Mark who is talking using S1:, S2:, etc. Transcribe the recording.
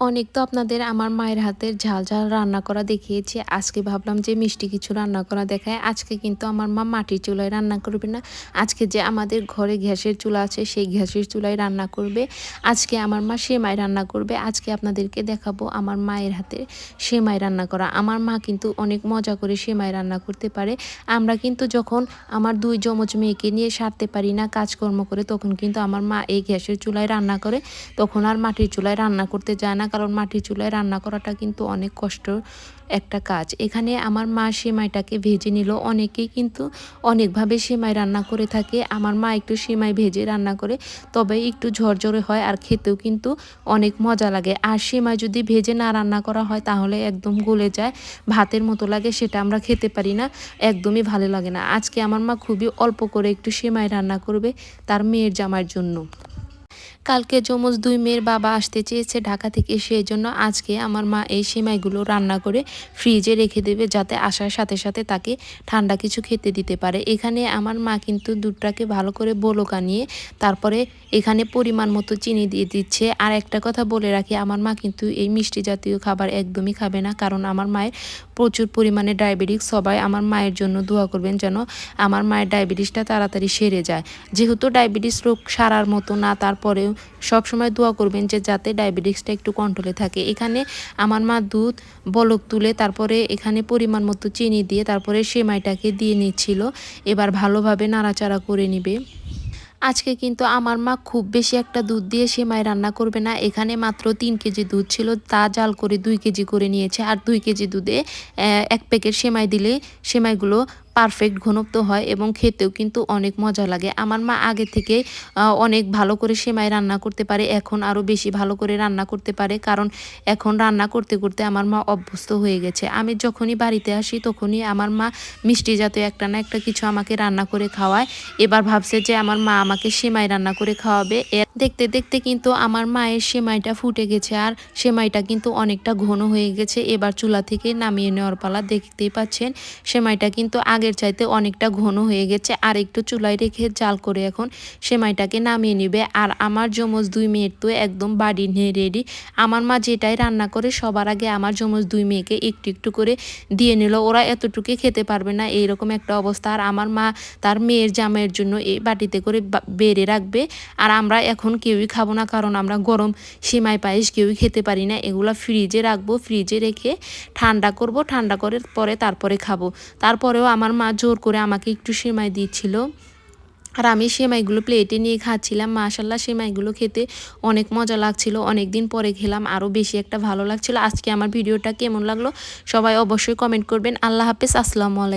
S1: অনেক তো আপনাদের আমার মায়ের হাতের ঝাল ঝাল রান্না করা দেখিয়েছি। আজকে ভাবলাম যে মিষ্টি কিছু রান্না করা দেখায়। আজকে কিন্তু আমার মা মাটির চুলায় রান্না করবে না। আজকে যে আমাদের ঘরে গ্যাসের চুলা আছে, সেই গ্যাসের চুলায় রান্না করবে। আজকে আমার মা সেমাই রান্না করবে। আজকে আপনাদেরকে দেখাবো আমার মায়ের হাতে সেমাই রান্না করা। আমার মা কিন্তু অনেক মজা করে সেমাই রান্না করতে পারে। আমরা কিন্তু যখন আমার দুই যমজ মেয়েকে নিয়ে সারতে পারি না, কাজকর্ম করে, তখন কিন্তু আমার মা এই গ্যাসের চুলায় রান্না করে। তখন আর মাটির চুলায় রান্না করতে যায় না। কারণ মাটির চুলায় রান্না করাটা কিন্তু অনেক কষ্ট একটা কাজ। এখানে আমার মা সেমাইটাকে ভেজে নিল অনেকেই কিন্তু অনেকভাবে সেমাই রান্না করে থাকে। আমার মা একটু সেমাই ভেজে রান্না করে, তবে একটু ঝরঝরে হয় আর খেতেও কিন্তু অনেক মজা লাগে। আর সেমাই যদি ভেজে না রান্না করা হয় তাহলে একদম গলে যায়, ভাতের মতো লাগে, সেটা আমরা খেতে পারি না, একদমই ভালো লাগে না। আজকে আমার মা খুবই অল্প করে একটু সেমাই রান্না করবে তার মেয়ের জামার জন্য। কালকে যমজ দুই মেয়ের বাবা আসতে চেয়েছে ঢাকা থেকে সেই জন্য আজকে আমার মা এই সেমাইগুলো রান্না করে ফ্রিজে রেখে দেবে যাতে আসার সাথে সাথে তাকে ঠান্ডা কিছু খেতে দিতে পারে। এখানে আমার মা কিন্তু দুধটাকে ভালো করে বলকা নিয়ে তারপরে এখানে পরিমাণ মতো চিনি দিয়ে দিচ্ছে। আর একটা কথা বলে রাখি, আমার মা কিন্তু এই মিষ্টি জাতীয় খাবার একদমই খাবে না, কারণ আমার মায়ের প্রচুর পরিমাণে ডায়াবেটিস। সবাই আমার মায়ের জন্য দোয়া করবেন যেন আমার মায়ের ডায়াবেটিসটা তাড়াতাড়ি সেরে যায়। যেহেতু ডায়াবেটিস রোগ সারার মতো না, তারপরেও সবসময় দোয়া করবেন যে যাতে ডায়াবেটিসটা একটু কন্ট্রোলে থাকে। এখানে আমার মা দুধ, বলক তুলে তারপরে এখানে পরিমাণ মতো চিনি দিয়ে তারপরে সেমাইটাকে দিয়ে নিচ্ছিল। এবার ভালোভাবে নাড়াচাড়া করে নিবে। আজকে কিন্তু আমার মা খুব বেশি একটা দুধ দিয়ে সেমাই রান্না করবে না। এখানে মাত্র তিন কেজি দুধ ছিল, তা জাল করে দুই কেজি করে নিয়েছে। আর দুই কেজি দুধে এক প্যাকেট সেমাই দিলে সেমাইগুলো পারফেক্ট ঘনত্ব হয় এবং খেতেও কিন্তু অনেক মজা লাগে। আমার মা আগে থেকে অনেক ভালো করে সেমাই রান্না করতে পারে, এখন আরও বেশি ভালো করে রান্না করতে পারে, কারণ এখন রান্না করতে করতে আমার মা অভ্যস্ত হয়ে গেছে। আমি যখনই বাড়িতে আসি তখনই আমার মা মিষ্টি জাতীয় একটা না একটা কিছু আমাকে রান্না করে খাওয়ায়। এবার ভাবছে যে আমার মা আমাকে সেমাই রান্না করে খাওয়াবে দেখতে দেখতে কিন্তু আমার মায়ের সেমাইটা ফুটে গেছে আর সেমাইটা কিন্তু অনেকটা ঘন হয়ে গেছে। এবার চুলা থেকে নামিয়ে নেওয়ার পালা দেখতেই পাচ্ছেন, সেমাইটা কিন্তু আগের চাইতে অনেকটা ঘন হয়ে গেছে। আর একটু চুলায় রেখে জাল করে এখন সেমাইটাকে নামিয়ে নেবে। আর আমার যমজ দুই মেয়ের তো একদম বাড়ি নিয়ে রেডি আমার মা যেটাই রান্না করে সবার আগে আমার যমজ দুই মেয়েকে একটু একটু করে দিয়ে নিল। ওরা এতটুকু খেতে পারবে না, এইরকম একটা অবস্থা। আর আমার মা তার মেয়ের জামাইয়ের জন্য এই বাটিতে করে বেড়ে রাখবে। আর আমরা এখন এখন কেউই খাব না, কারণ আমরা গরম সিমাই পায়েস কেউই খেতে পারি না। এগুলো ফ্রিজে রাখব ফ্রিজে রেখে ঠান্ডা করব, ঠান্ডা করে পরে তারপরে খাব। তারপরেও আমার মা জোর করে আমাকে একটু সেমাই দিচ্ছিল। আর আমি সেমাইগুলো প্লেটে নিয়ে খাচ্ছিলাম। মাশাল্লাহ সেমাইগুলো খেতে অনেক মজা লাগছিল। অনেক দিন পরে খেলাম, আরও বেশি একটা ভালো লাগছিল। আজকে আমার ভিডিওটা কেমন লাগল, সবাই অবশ্যই কমেন্ট করবেন। আল্লাহ হাফেজ, আসসালামু আলাইকুম।